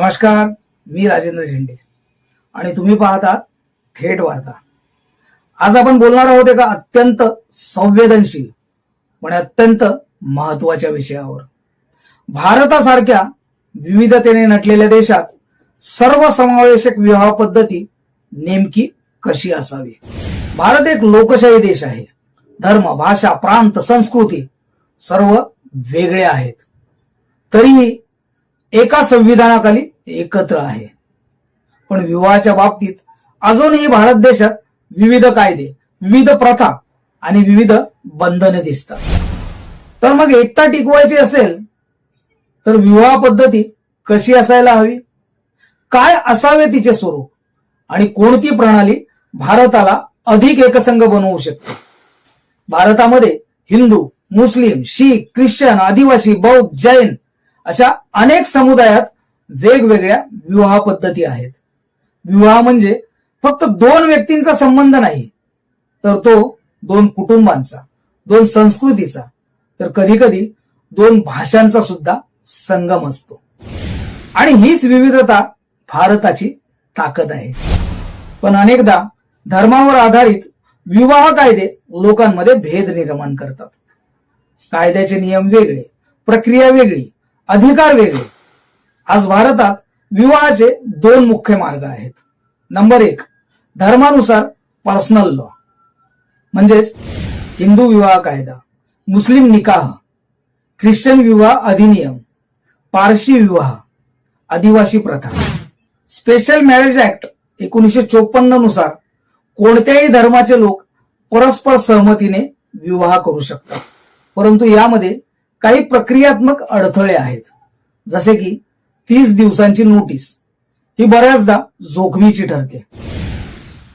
नमस्कार मी राजेंद्र झेंडे. आणि तुम्ही पाहता थेट वार्ता. आज आपण बोलणार आहोत एका अत्यंत संवेदनशील पण अत्यंत महत्त्वाच्या विषयावर. भारतासारख्या विविधतेने नटलेल्या देशात सर्वसमावेशक विवाह पद्धती नेमकी कशी असावी? भारत एक लोकशाही देश आहे. धर्म भाषा प्रांत संस्कृती सर्व वेगळे आहेत. तरीही एका संविधानाखाली एकत्र आहे. पण विवाहाच्या बाबतीत अजूनही भारत देशात विविध कायदे विविध प्रथा आणि विविध बंधने दिसतात. तर मग एकता टिकवायची असेल तर विवाह पद्धती कशी असायला हवी? काय असावे तिचे स्वरूप? आणि कोणती प्रणाली भारताला अधिक एकसंघ बनवू शकते? भारतामध्ये हिंदू मुस्लिम शीख ख्रिश्चन आदिवासी बौद्ध जैन अशा अनेक समुदायात वेगवेगळ्या विवाह पद्धती आहेत. विवाह म्हणजे फक्त दोन व्यक्तींचा संबंध नाही तर तो दोन कुटुंबांचा दोन संस्कृतीचा तर कधी कधी दोन भाषांचा सुद्धा संगम असतो. आणि हीच विविधता भारताची ताकद आहे. पण अनेकदा धर्मावर आधारित विवाह कायदे लोकांमध्ये भेद निर्माण करतात. कायद्याचे नियम वेगळे प्रक्रिया वेगळी अधिकार वेगळे आज भारतात विवाहाचे दोन मुख्य मार्ग आहेत. नंबर एक धर्मानुसार पर्सनल लॉ म्हणजेच हिंदू विवाह कायदा मुस्लिम निकाह ख्रिश्चन विवाह अधिनियम पारशी विवाह आदिवासी प्रथा. स्पेशल मॅरेज ऍक्ट एकोणीसशे चोपन्ननुसार कोणत्याही धर्माचे लोक परस्पर सहमतीने विवाह करू शकतात. परंतु यामध्ये काही प्रक्रियात्मक अडथळे आहेत. जसे की तीस दिवसांची नोटीस. ही बऱ्याचदा जोखमीची ठरते.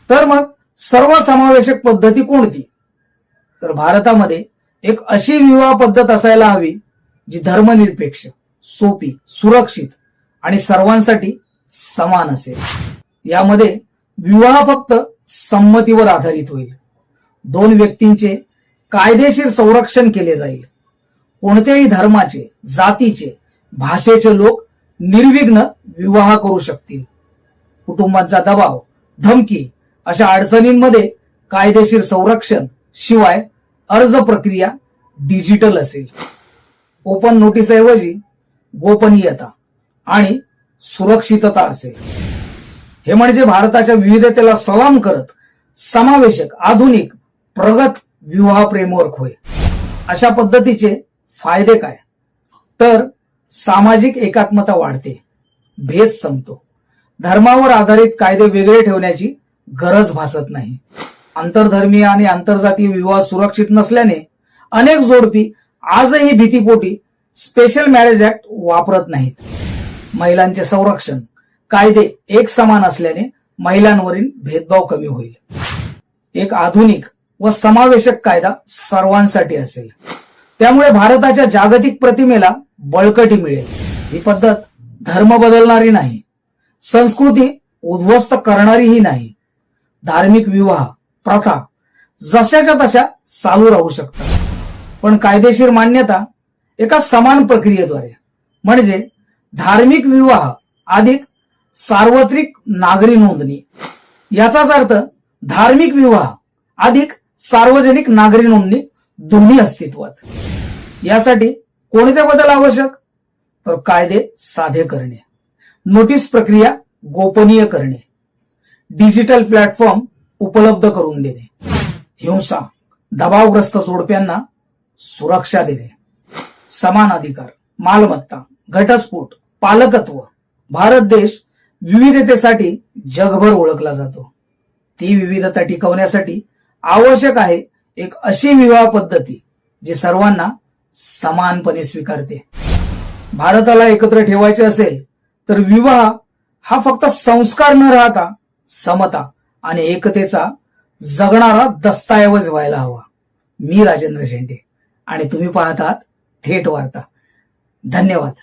तर मग सर्वसमावेशक पद्धती कोणती? तर भारतामध्ये एक अशी विवाह पद्धत असायला हवी जी धर्मनिरपेक्ष सोपी सुरक्षित आणि सर्वांसाठी समान असेल. यामध्ये विवाह फक्त संमतीवर आधारित होईल. दोन व्यक्तींचे कायदेशीर संरक्षण केले जाईल. कोणत्याही धर्माचे जातीचे भाषेचे लोक निर्विघ्न विवाह करू शकतील. कुटुंबांचा दबाव धमकी अशा अडचणींमध्ये कायदेशीर संरक्षण शिवाय अर्ज प्रक्रिया डिजिटल असेल. ओपन नोटीसऐवजी गोपनीयता आणि सुरक्षितता असेल. हे म्हणजे भारताच्या विविधतेला सलाम करत समावेशक आधुनिक प्रगत विवाह फ्रेमवर्क होय. अशा पद्धतीचे फायदे काय? तर सामाजिक एकात्मता वाढते भेद संपतो. धर्मावर आधारित कायदे वेगळे ठेवण्याची गरज भासत नाही. आंतरधर्मीय आणि आंतरजातीय विवाह सुरक्षित नसल्याने अनेक जोडपी आजही भीतीपोटी स्पेशल मॅरेज ऍक्ट वापरत नाहीत. महिलांचे संरक्षण कायदे एक समान असल्याने महिलांवरील भेदभाव कमी होईल. एक आधुनिक व समावेशक कायदा सर्वांसाठी असेल. त्यामुळे भारताच्या जागतिक प्रतिमेला बळकटी मिळेल. ही पद्धत धर्म बदलणारी नाही. संस्कृती उद्ध्वस्त करणारीही नाही. धार्मिक विवाह प्रथा जशाच्या तशा चालू राहू शकतात. पण कायदेशीर मान्यता एका समान प्रक्रियेद्वारे म्हणजे धार्मिक विवाह अधिक सार्वत्रिक नागरी नोंदणी. याचाच अर्थ धार्मिक विवाह अधिक सार्वजनिक नागरी नोंदणी दोन्ही अस्तित्वात. यासाठी कोणते बदल आवश्यक? तर कायदे साधे करणे. नोटीस प्रक्रिया गोपनीय करणे. डिजिटल प्लॅटफॉर्म उपलब्ध करून देणे. हिंसा दबावग्रस्त जोडप्यांना सुरक्षा देणे. समान अधिकार मालमत्ता घटस्फोट पालकत्व. भारत देश विविधतेसाठी जगभर ओळखला जातो. ती विविधता टिकवण्यासाठी आवश्यक आहे एक अशी विवाह पद्धती जी सर्वांना समानपणे स्वीकारते. भारताला एकत्र ठेवायचे असेल तर विवाह हा फक्त संस्कार न राहता समता आणि एकतेचा जगणारा दस्तऐवज व्हायला हवा. मी राजेंद्र शेंडे आणि तुम्ही पाहतात थेट वार्ता. धन्यवाद.